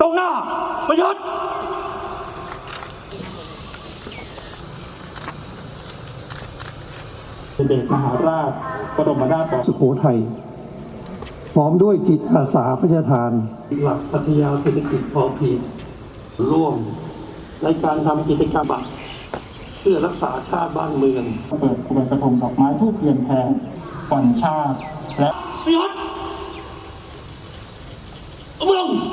ตรงหน้าประยุทธ์เดชมหาราชบรมนาถบพิตรสุโขทัยพร้อมด้วยจิตอาสาพระราชทาน หลักปรัชญาเศรษฐกิจพอเพียงร่วมในการทำกิจกรรมบัตรเพื่อรักษาชาติบ้านเมือง เปิดกระกระทงดอกไม้ทูบเทียนแทนวันชาติและประยุทธ์เอามึงขอบ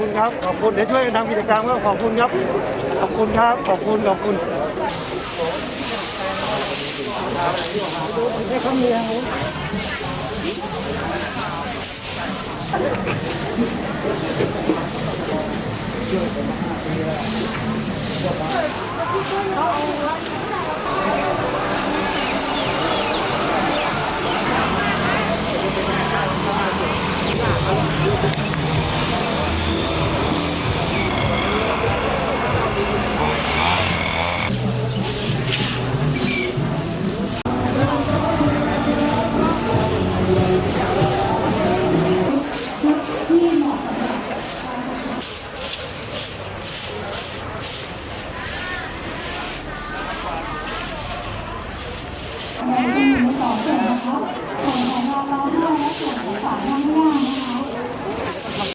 คุณครับ ขอบคุณเดี๋ยวช่วยกันทำกิจกรรมครับขอบคุณครับ ขอบคุณครับ ขอบคุณ ขอบคุณในส่วนของส่วนนะคะส่วนของเราเราที่เราได้วนของฝากทางไม่ได้